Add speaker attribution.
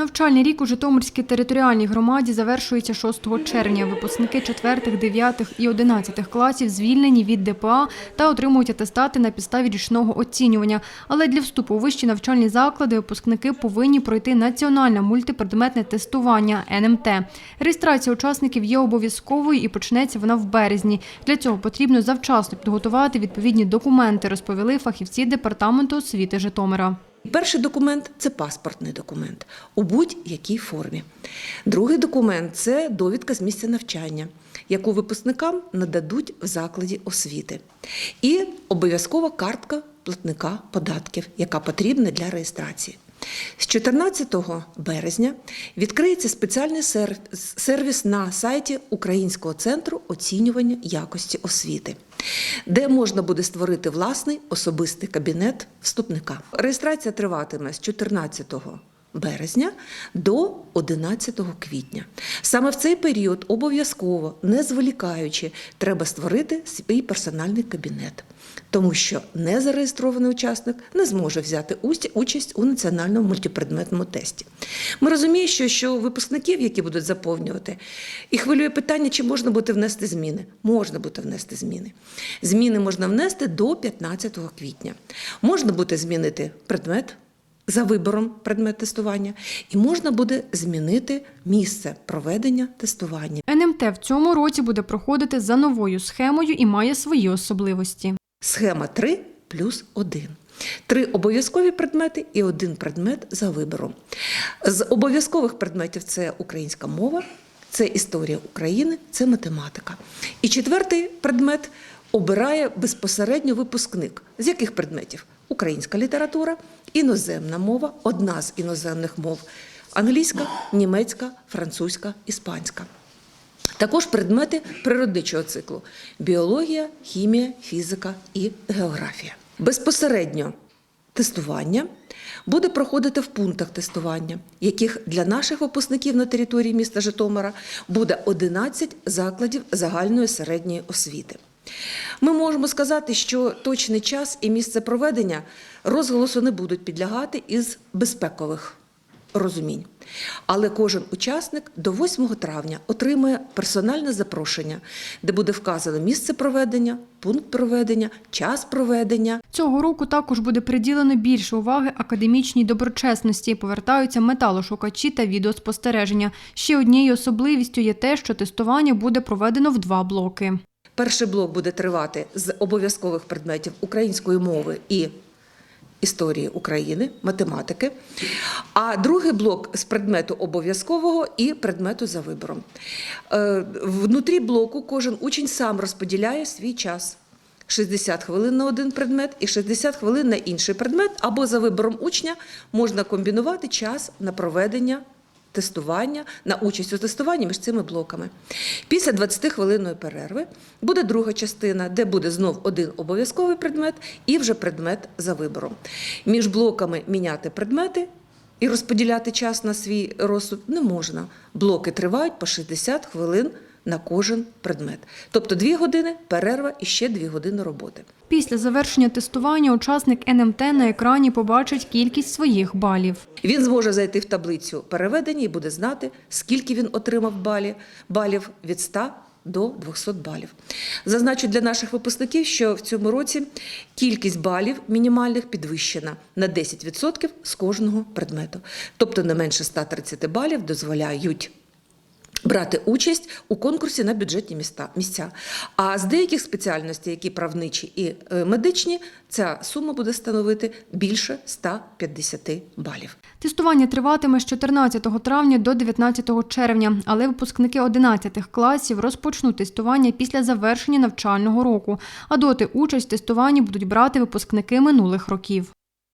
Speaker 1: Навчальний рік у Житомирській територіальній громаді завершується 6 червня. Випускники 4, 9 і 11 класів звільнені від ДПА та отримують атестати на підставі річного оцінювання. Але для вступу у вищі навчальні заклади випускники повинні пройти національне мультипредметне тестування НМТ. Реєстрація учасників є обов'язковою і почнеться вона в березні. Для цього потрібно завчасно підготувати відповідні документи, розповіли фахівці департаменту освіти Житомира.
Speaker 2: Перший документ це паспортний документ у будь-якій формі. Другий документ це довідка з місця навчання, яку випускникам нададуть в закладі освіти. І обов'язкова картка платника податків, яка потрібна для реєстрації. З 14 березня відкриється спеціальний сервіс на сайті Українського центру оцінювання якості освіти, де можна буде створити власний особистий кабінет вступника. Реєстрація триватиме з 14 березня до 11 квітня. Саме в цей період обов'язково, не зволікаючи, треба створити свій персональний кабінет, тому що незареєстрований учасник не зможе взяти участь у національному мультипредметному тесті. Ми розуміємо, що, що випускників, які будуть заповнювати, і хвилює питання, чи можна буде внести зміни. Можна буде внести зміни. Зміни можна внести до 15 квітня. Можна буде змінити предмет за вибором предмет тестування, і можна буде змінити місце проведення тестування.
Speaker 1: НМТ в цьому році буде проходити за новою схемою і має свої особливості.
Speaker 2: Схема 3 плюс 1. Три обов'язкові предмети і один предмет за вибором. З обов'язкових предметів це українська мова, це історія України, це математика. І четвертий предмет обирає безпосередньо випускник. З яких предметів? Українська література, іноземна мова, одна з іноземних мов англійська, німецька, французька, іспанська. Також предмети природничого циклу: біологія, хімія, фізика і географія. Безпосередньо тестування буде проходити в пунктах тестування, яких для наших випускників на території міста Житомира буде 11 закладів загальної середньої освіти. Ми можемо сказати, що точний час і місце проведення розголосу не будуть підлягати із безпекових розумінь. Але кожен учасник до 8 травня отримує персональне запрошення, де буде вказано місце проведення, пункт проведення, час проведення.
Speaker 1: Цього року також буде приділено більше уваги академічній доброчесності. Повертаються металошукачі та відеоспостереження. Ще однією особливістю є те, що тестування буде проведено в два блоки.
Speaker 2: Перший блок буде тривати з обов'язкових предметів української мови і історії України, математики, а другий блок з предмету обов'язкового і предмету за вибором. Е, Внутрі блоку кожен учень сам розподіляє свій час. 60 хвилин на один предмет і 60 хвилин на інший предмет, або за вибором учня можна комбінувати час на проведення тестування, на участь у тестуванні між цими блоками. Після 20-хвилинної перерви буде друга частина, де буде знов один обов'язковий предмет і вже предмет за вибором. Між блоками міняти предмети і розподіляти час на свій розсуд не можна. Блоки тривають по 60 хвилин на кожен предмет. Тобто 2 години перерва і ще 2 години роботи.
Speaker 1: Після завершення тестування учасник НМТ на екрані побачить кількість своїх балів.
Speaker 2: Він зможе зайти в таблицю переведення і буде знати, скільки він отримав балі, балів від 100 до 200 балів. Зазначу для наших випускників, що в цьому році кількість балів мінімальних підвищена на 10% з кожного предмету. Тобто не менше 130 балів дозволяють брати участь у конкурсі на бюджетні міста, місця. А з деяких спеціальностей, які правничі і е, медичні, ця сума буде становити більше 150 балів.
Speaker 1: Тестування триватиме з 14 травня до 19 червня, але випускники 11 класів розпочнуть тестування після завершення навчального року. А доти участь в тестуванні будуть брати випускники минулих років.